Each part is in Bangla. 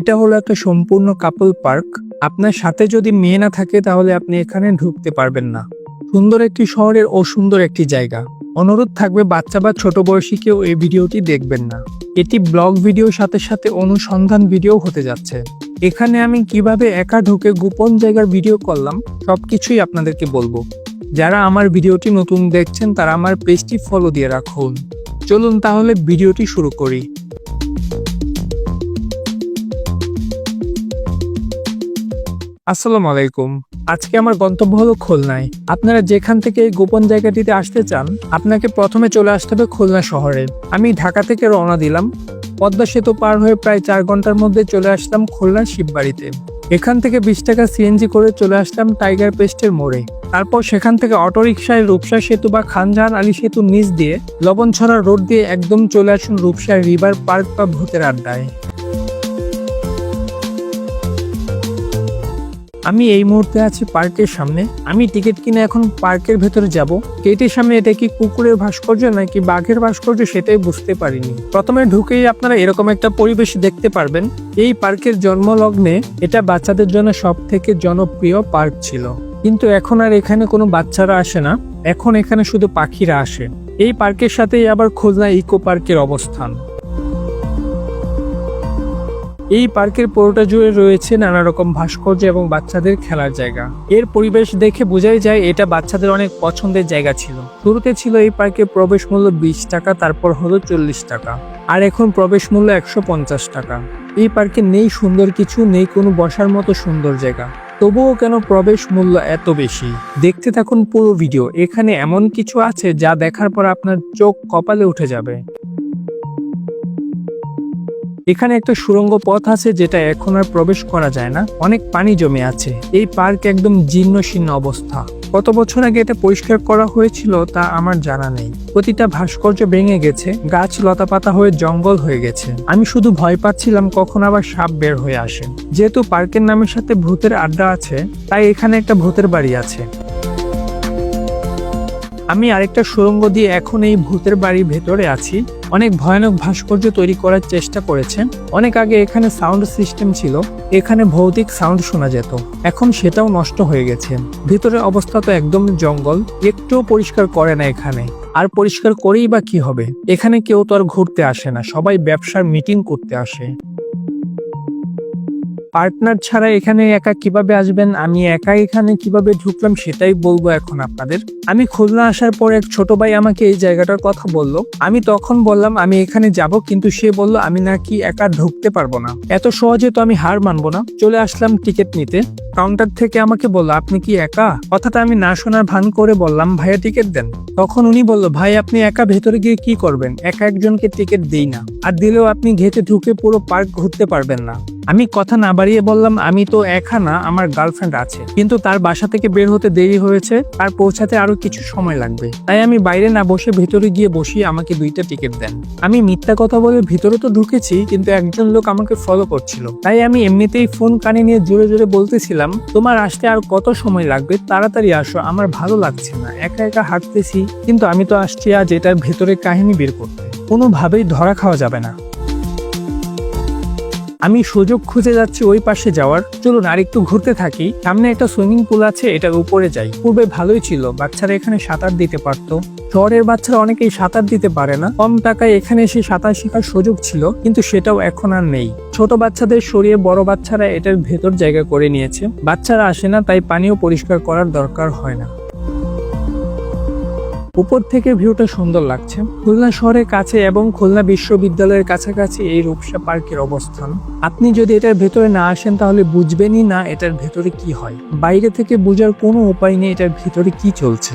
এটা হলো একটা সম্পূর্ণ কাপল পার্ক। আপনার সাথে যদি মেয়ে না থাকে তাহলে আপনি এখানে ঢুকতে পারবেন না। সুন্দর একটি শহরের অসুন্দর একটি জায়গা। অনুরোধ থাকবে বাচ্চা বা ছোট বয়সী কেউ এই ভিডিওটি দেখবেন না। এটি ব্লগ ভিডিওর সাথে সাথে অনুসন্ধান ভিডিও হতে যাচ্ছে। এখানে আমি কীভাবে একা ঢুকে গোপন জায়গার ভিডিও করলাম, সবকিছুই আপনাদেরকে বলব। যারা আমার ভিডিওটি নতুন দেখছেন তারা আমার পেজটি ফলো দিয়ে রাখুন। চলুন তাহলে ভিডিওটি শুরু করি। আসসালামু আলাইকুম। আজকে আমার গন্তব্য হলো খুলনায়। আপনারা যেখান থেকে এই গোপন জায়গাটিতে আসতে চান, আপনাকে প্রথমে চলে আসতে হবে খুলনা শহরে। আমি ঢাকা থেকে রওনা দিলাম। পদ্মা সেতু পার হয়ে প্রায় চার ঘণ্টার মধ্যে চলে আসলাম খুলনার শিববাড়িতে। এখান থেকে বিশ টাকা সিএনজি করে চলে আসলাম টাইগার পেস্টের মোড়ে। তারপর সেখান থেকে অটোরিকশায় রূপসা সেতু বা খানজাহান আলী সেতু নিচ দিয়ে লবণছড়া রোড দিয়ে একদম চলে আসুন রূপসা রিভার পার্ক বা ভূতের আড্ডায়। আমি এই মুহূর্তে আছি পার্কের সামনে। আমি টিকিট কিনে এখন পার্কের ভেতরে যাব। গেটের সামনে এটা কি কুকুরের ভাস্কর্য নাকি বাঘের ভাস্কর্য সেটাই বুঝতে পারিনি। প্রথমে ঢুকেই আপনারা এরকম একটা পরিবেশ দেখতে পারবেন। এই পার্কের জন্মলগ্নে এটা বাচ্চাদের জন্য সব থেকে জনপ্রিয় পার্ক ছিল। কিন্তু এখন আর এখানে কোনো বাচ্চারা আসে না। এখন এখানে শুধু পাখিরা আসে। এই পার্কের সাথেই আবার খুলনা ইকো পার্কের অবস্থান। এই পার্কের পুরোটা জুড়ে রয়েছে নানা রকম ভাস্কর্য এবং বাচ্চাদের খেলার জায়গা। এর পরিবেশ দেখে বোঝাই যায় এটা বাচ্চাদের অনেক পছন্দের জায়গা ছিল। শুরুতে ছিল এই পার্কে প্রবেশ মূল্য বিশ টাকা, তারপর হলো চল্লিশ টাকা। আর এখন প্রবেশ মূল্য একশো পঞ্চাশ টাকা। এই পার্কে নেই সুন্দর কিছু, নেই কোনো বসার মতো সুন্দর জায়গা। তবুও কেন প্রবেশ মূল্য এত বেশি? দেখতে থাকুন পুরো ভিডিও। এখানে এমন কিছু আছে যা দেখার পর আপনার চোখ কপালে উঠে যাবে। এখানে একটা সুড়ঙ্গ পথ আছে যেটা এখন আর প্রবেশ করা যায় না। অনেক পানি জমে আছে। এই পার্ক একদম জীর্ণ শীর্ণ অবস্থা। কত বছর আগে এটা পরিষ্কার করা হয়েছিল তা আমার জানা নেই। প্রতিটা ভাস্কর্য ভেঙে গেছে, গাছ লতাপাতা হয়ে জঙ্গল হয়ে গেছে। আমি শুধু ভয় পাচ্ছিলাম কখন আবার সাপ বের হয়ে আসে। যেহেতু পার্কের নামের সাথে ভূতের আড্ডা আছে, তাই এখানে একটা ভূতের বাড়ি আছে। আমি আরেকটা সুড়ঙ্গ দিয়ে এখন এই ভূতের বাড়ির ভেতরে আছি। অনেক ভয়ানক ভাস্কর্য তৈরি করার চেষ্টা করেছেন। অনেক আগে এখানে সাউন্ড সিস্টেম ছিল, এখানে ভৌতিক সাউন্ড শোনা যেত। এখন সেটাও নষ্ট হয়ে গেছে। ভিতরে অবস্থা তো একদম জঙ্গল, একটুও পরিষ্কার করে না এখানে। আর পরিষ্কার করেই বা কি হবে? এখানে কেউ তো আর ঘুরতে আসে না, সবাই ব্যবসার মিটিং করতে আসে। পার্টনার ছাড়া এখানে একা কীভাবে আসবেন? আমি একা এখানে কীভাবে ঢুকলাম সেটাই বলব এখন আপনাদের। আমি খুলনা আসার পর এক ছোট ভাই আমাকে এই জায়গাটার কথা বলল। আমি তখন বললাম, আমি এখানে যাব। কিন্তু সে বলল, আমি নাকি একা ঢুকতে পারব না। এত সহজে তো আমি হার মানবো না। চলে আসলাম টিকিট নিতে। কাউন্টার থেকে আমাকে বলল, আপনি কি একা? কথাটা আমি না শোনার ভান করে বললাম, ভাইয়া টিকিট দেন। তখন উনি বলল, ভাই, আপনি একা ভেতরে গিয়ে কি করবেন? একা একজনকে টিকিট দেই না। আর দিলেও আপনি ঘেটে ঢুকে পুরো পার্ক ঘুরতে পারবেন না। আমি কথা না বাড়িয়ে বললাম, আমি তো একা না, আমার গার্লফ্রেন্ড আছে। কিন্তু তার বাসা থেকে বের হতে দেরি হয়েছে আর পৌঁছাতে আরও কিছু সময় লাগবে। তাই আমি বাইরে না বসে ভেতরে গিয়ে বসি, আমাকে দুইটা টিকিট দেন। আমি মিথ্যা কথা বলে ভিতরে তো ঢুকেছি, কিন্তু একজন লোক আমাকে ফলো করছিল। তাই আমি এমনিতেই ফোন কানে নিয়ে জোরে জোরে বলতেছিলাম তোমার আসতে আর কত সময় লাগবে? তাড়াতাড়ি আসো, আমার ভালো লাগছে না, একা একা হাঁটতেছি, কিন্তু আমি তো আসছি আজ এটার ভেতরে কাহিনী বের করতে। কোনোভাবেই ধরা খাওয়া যাবে না। আমি সুযোগ খুঁজে যাচ্ছি ওই পাশে যাওয়ার। চলুন আর একটু ঘুরতে থাকি। সামনে একটা সুইমিং পুল আছে, এটার উপরে যাই। পূর্বে ভালোই ছিল, বাচ্চারা এখানে সাঁতার দিতে পারতো। শহরের বাচ্চারা অনেকেই সাঁতার দিতে পারে না। কম টাকায় এখানে এসে সাঁতার শেখার সুযোগ ছিল, কিন্তু সেটাও এখন আর নেই। ছোট বাচ্চাদের সরিয়ে বড় বাচ্চারা এটার ভেতর জায়গা করে নিয়েছে। বাচ্চারা আসে না, তাই পানিও পরিষ্কার করার দরকার হয় না। উপর থেকে ভিউটা সুন্দর লাগছে। খুলনা শহরের কাছে এবং খুলনা বিশ্ববিদ্যালয়ের কাছাকাছি এই রূপসা পার্কের অবস্থান। আপনি যদি এটার ভেতরে না আসেন তাহলে বুঝবেনই না এটার ভেতরে কি হয়। বাইরে থেকে বোঝার কোনো উপায় নেই এটার ভেতরে কি চলছে।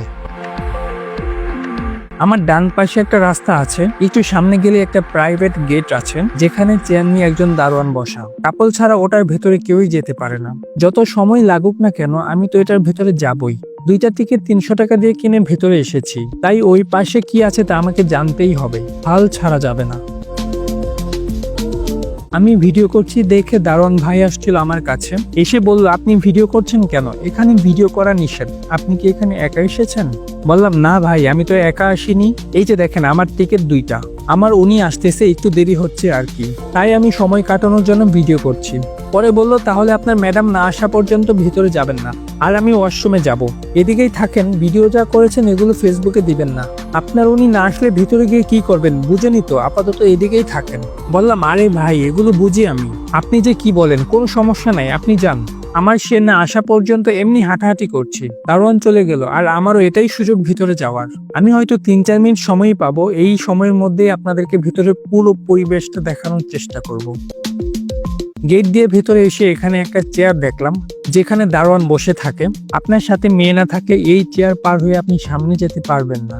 আমার ডান পাশে একটা রাস্তা আছে, একটু সামনে গেলে একটা প্রাইভেট গেট আছে, যেখানে চেয়ার নিয়ে একজন দারোয়ান বসা। কাপল ছাড়া ওটার ভেতরে কেউই যেতে পারে না। যত সময় লাগুক না কেন, আমি তো এটার ভেতরে যাবই। দুইটা থেকে তিনশো টাকা দিয়ে কিনে ভেতরে এসেছি। তাই ওই পাশে কি আছে তা আমাকে জানতেই হবে। হাল ছাড়া যাবে না। আমি ভিডিও করছি দেখে দারোয়ান ভাই আসছিল আমার কাছে। এসে বলল, আপনি ভিডিও করছেন কেন? এখানে ভিডিও করা নিষেধ। আপনি কি এখানে একা এসেছেন? বললাম, না ভাই, আমি তো একা আসিনি। এই যে দেখেন, আমার টিকিট দুইটা। আমার উনি আসতেছে, একটু দেরি হচ্ছে আর কি। তাই আমি সময় কাটানোর জন্য ভিডিও করছি। পরে বলল, তাহলে আপনার ম্যাডাম না আসা পর্যন্ত ভিতরে যাবেন না। আর আমি ওয়াশরুমে যাব। এদিকেই থাকেন, ভিডিও যা করেছেন এগুলো ফেসবুকে দিবেন না। আপনার উনি না আসলে ভিতরে গিয়ে কি করবেন বুঝেনি তো, আপাতত এদিকেই থাকেন। বললাম, আরে ভাই, এগুলো বুঝি আমি। আপনি যে কি বলেন, কোনো সমস্যা নাই, আপনি যান। আমার সে না আসা পর্যন্ত এমনি হাঁটাহাঁটি করছি। দারোয়ান চলে গেল, আর আমারও এটাই সুযোগ ভিতরে যাওয়ার। আমি হয়তো তিন চার মিনিট সময়ই পাবো, এই সময়ের মধ্যেই আপনাদেরকে ভিতরে পুরো পরিবেশটা দেখানোর চেষ্টা করব। গেট দিয়ে ভেতরে এসে এখানে একটা চেয়ার দেখলাম, যেখানে দারোয়ান বসে থাকে। আপনার সাথে মেয়ে না থাকে এই চেয়ার পার হয়ে আপনি সামনে যেতে পারবেন না।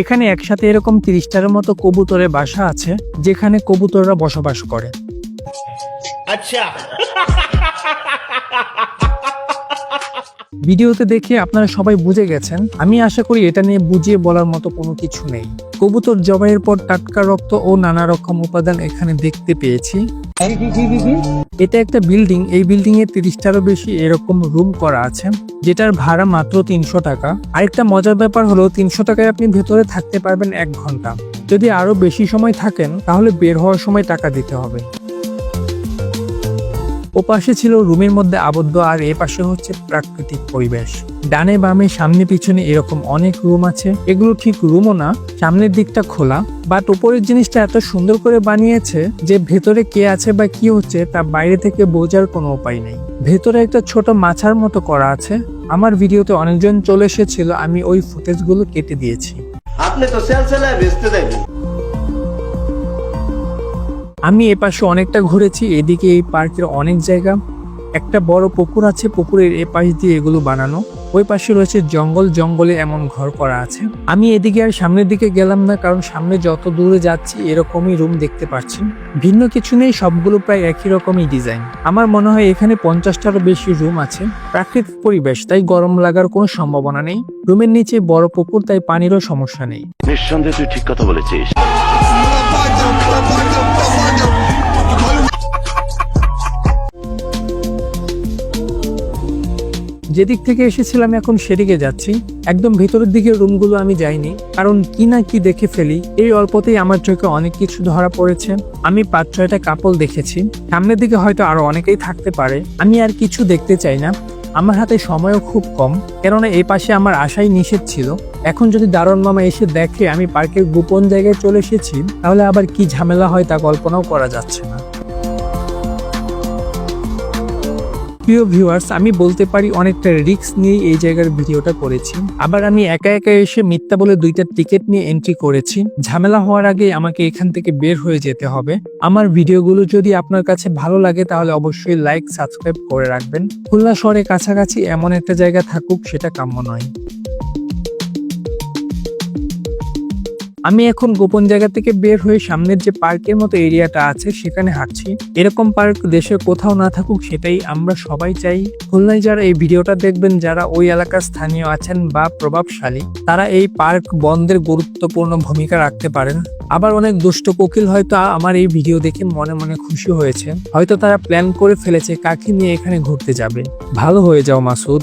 এখানে একসাথে এরকম তিরিশটার মতো কবুতরের বাসা আছে, যেখানে কবুতররা বসবাস করে। আচ্ছা। ভিডিওতে দেখে আপনারা সবাই বুঝে গেছেন, আমি আশা করি এটা নিয়ে বুঝিয়ে বলার মতো কোনো কিছু নেই। কবুতর জবাইয়ের পর টাটকা রক্ত ও নানা রকম উপাদান এখানে দেখতে পেয়েছি। এটা একটা বিল্ডিং, এই বিল্ডিং এ তিরিশটারও বেশি এরকম রুম করা আছে, যেটার ভাড়া মাত্র তিনশো টাকা। আরেকটা মজার ব্যাপার হলো, তিনশো টাকায় আপনি ভেতরে থাকতে পারবেন এক ঘণ্টা। যদি আরও বেশি সময় থাকেন, তাহলে বের হওয়ার সময় টাকা দিতে হবে। ওপাশে ছিল রুমের মধ্যে আবদ্ধ আর এ পাশে হচ্ছে প্রাকৃতিক পরিবেশ। ডানে বামে, সামনে পিছনে এরকম অনেক রুম আছে। এগুলো ঠিক রুমও না, সামনের দিকটা খোলা। বাট উপরের জিনিসটা এত সুন্দর করে বানিয়েছে যে ভেতরে কে আছে বা কি হচ্ছে তা বাইরে থেকে বোঝার কোনো উপায় নেই। ভেতরে একটা ছোট মাছার মতো করা আছে। আমার ভিডিওতে অনেকজন চলে এসেছিল, আমি ওই ফুটেজগুলো কেটে দিয়েছি। আপনি তো সেল সেলায় বেচতে দেবেন আমি এপাশে অনেকটা ঘুরেছি এদিকে এই পার্কের অনেক জায়গা। একটা বড় পুকুর আছে পুকুরের এ পাশ দিয়ে এগুলো বানানো। ওই পাশে রয়েছে জঙ্গল জঙ্গলে এমন ঘর করা আছে। আমি এদিকে আর সামনের দিকে গেলাম না কারণ সামনে যত দূরে যাচ্ছি এরকমই রুম দেখতে পাচ্ছি। ভিন্ন কিছু নেই সবগুলো প্রায় একই রকমই ডিজাইন। আমার মনে হয় এখানে পঞ্চাশটারও বেশি রুম আছে। প্রাকৃতিক পরিবেশ তাই গরম লাগার কোনো সম্ভাবনা নেই। রুমের নিচে বড় পুকুর তাই পানিরও সমস্যা নেই। নিঃসন্দেহে তুই ঠিক কথা বলেছিস। যেদিক থেকে এসেছিলাম এখন সেদিকে যাচ্ছি। একদম ভেতরের দিকে রুমগুলো আমি যাইনি, কারণ কি না কি দেখে ফেলি, এই অল্পতেই আমার চোখে অনেক কিছু ধরা পড়েছে। আমি পাঁচ ছয়টা কাপল দেখেছি, সামনের দিকে হয়তো আরও অনেকেই থাকতে পারে। আমি আর কিছু দেখতে চাই না, আমার হাতে সময়ও খুব কম, কেননা এই পাশে আমার আশাই নিষেধ ছিল। এখন যদি দারুণ মামা এসে দেখে আমি পার্কের গোপন জায়গায় চলে এসেছি, তাহলে আবার কি ঝামেলা হয় তা কল্পনাও করা যাচ্ছে না। প্রিয় ভিউয়ার্স আমি বলতে পারি অনেকটা রিক্স নিয়ে এই জায়গার ভিডিওটা করেছি। আবার আমি একা একা এসে মিথ্যা বলে দুইটা টিকিট নিয়ে এন্ট্রি করেছি। ঝামেলা হওয়ার আগে আমাকে এখান থেকে বের হয়ে যেতে হবে। আমার ভিডিওগুলো যদি আপনার কাছে ভালো লাগে, তাহলে অবশ্যই লাইক সাবস্ক্রাইব করে রাখবেন। খুলনা শহরে কাছাকাছি এমন একটা জায়গা থাকুক, সেটা কাম্য নয়। আমি এখন গোপন জায়গা থেকে বের হয়ে সামনের যে পার্কের মতো এরিয়াটা আছে, সেখানে হাঁটছি। এরকম পার্ক দেশে কোথাও না থাকুক, সেটাই আমরা সবাই চাই। খুলনায় যারা এই ভিডিওটা দেখবেন, যারা ওই এলাকার স্থানীয় আছেন বা প্রভাবশালী, তারা এই পার্ক বন্ধের গুরুত্বপূর্ণ ভূমিকা রাখতে পারেন। আবার অনেক দুষ্ট কোকিল হয়তো আমার এই ভিডিও দেখে মনে মনে খুশি হয়েছে। হয়তো তারা প্ল্যান করে ফেলেছে, কাকে নিয়ে এখানে ঘুরতে যাবে। ভালো হয়ে যাও মাসুদ।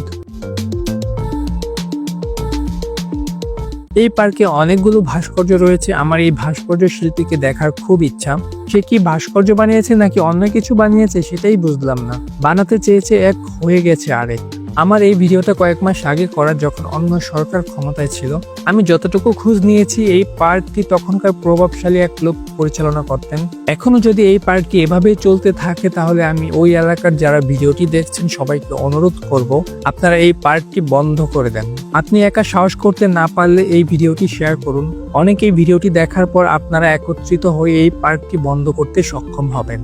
এই পার্কে অনেকগুলো ভাস্কর্য রয়েছে। আমার এই ভাস্কর্য শিল্পীকে দেখার খুব ইচ্ছা। সে কি ভাস্কর্য বানিয়েছে নাকি অন্য কিছু বানিয়েছে সেটাই বুঝলাম না। বানাতে চেয়েছে এক হয়ে গেছে আরেক। আমার এই ভিডিওটা কয়েক মাস আগে করা যখন অন্য সরকার ক্ষমতায় ছিল, আমি যতটুকু খোঁজ নিয়েছি, এই পার্কটি তখনকার প্রভাবশালী এক লোক পরিচালনা করতেন। এখনও যদি এই পার্কটি এভাবেই চলতে থাকে, তাহলে আমি ওই এলাকার যারা ভিডিওটি দেখছেন, সবাইকে অনুরোধ করব, আপনারা এই পার্কটি বন্ধ করে দেন। আপনি একা সাহস করতে না পারলে এই ভিডিওটি শেয়ার করুন। অনেকেই ভিডিওটি দেখার পর আপনারা একত্রিত হয়ে এই পার্কটি বন্ধ করতে সক্ষম হবেন।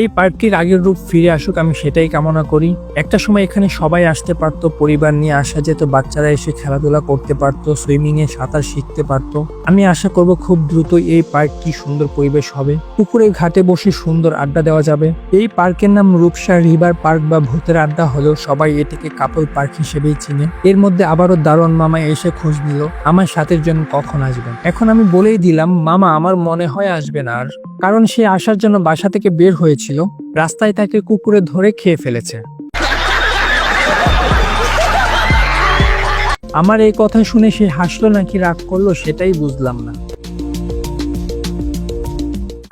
এই পার্কটির আগের রূপ ফিরে আসুক, আমি সেটাই কামনা করি। একটা সময় এখানে সবাই আসতে পারতো, পরিবার নিয়ে আসা যেত, বাচ্চারা এসে খেলাধুলা করতে পারতো সুইমিং এ সাঁতার শিখতে পারতো। আমি আশা করব খুব দ্রুত এই পার্কটি সুন্দর পরিবেশ হবে। পুকুরের ঘাটে বসে সুন্দর আড্ডা দেওয়া যাবে। এই পার্কের নাম রূপসা রিভার পার্ক বা ভূতের আড্ডা হলেও সবাই এটিকে কাপল পার্ক হিসেবেই চিনে। এর মধ্যে আবারও দারুণ মামা এসে খোঁজ নিল, আমার সাথের জন্য কখন আসবেন এখন আমি বলেই দিলাম, মামা, আমার মনে হয় আসবেন আর। কারণ সে আসার জন্য বাসা থেকে বের হয়েছিল রাস্তায় তাকে কুকুরে ধরে খেয়ে ফেলেছে। আমার এই কথা শুনে সে হাসলো নাকি রাগ করল সেটাই বুঝলাম না।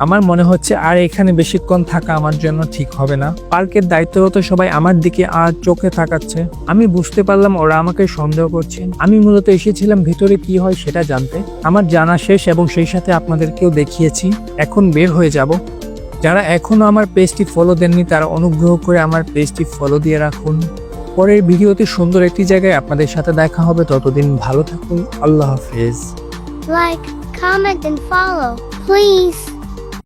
আমার মনে হচ্ছে আর এখানে বেশিক্ষণ থাকা আমার জন্য ঠিক হবে না। পার্কের দায়িত্বরত সবাই আমার দিকে আর চোখে তাকাচ্ছে। আমি বুঝতে পারলাম ওরা আমাকে সন্দেহ করছে। আমি মূলত এসেছিলাম ভিতরে কি হয় সেটা জানতে। আমার জানা শেষ এবং সেই সাথে আপনাদেরকেও দেখিয়েছি। এখন বের হয়ে যাব। যারা এখনও আমার পেজটি ফলো দেননি, তারা অনুগ্রহ করে আমার পেজটি ফলো দিয়ে রাখুন। পরের ভিডিওতে সুন্দর একটি জায়গায় আপনাদের সাথে দেখা হবে। ততদিন ভালো থাকুন। আল্লাহ হাফেজ। Like comment and follow Please.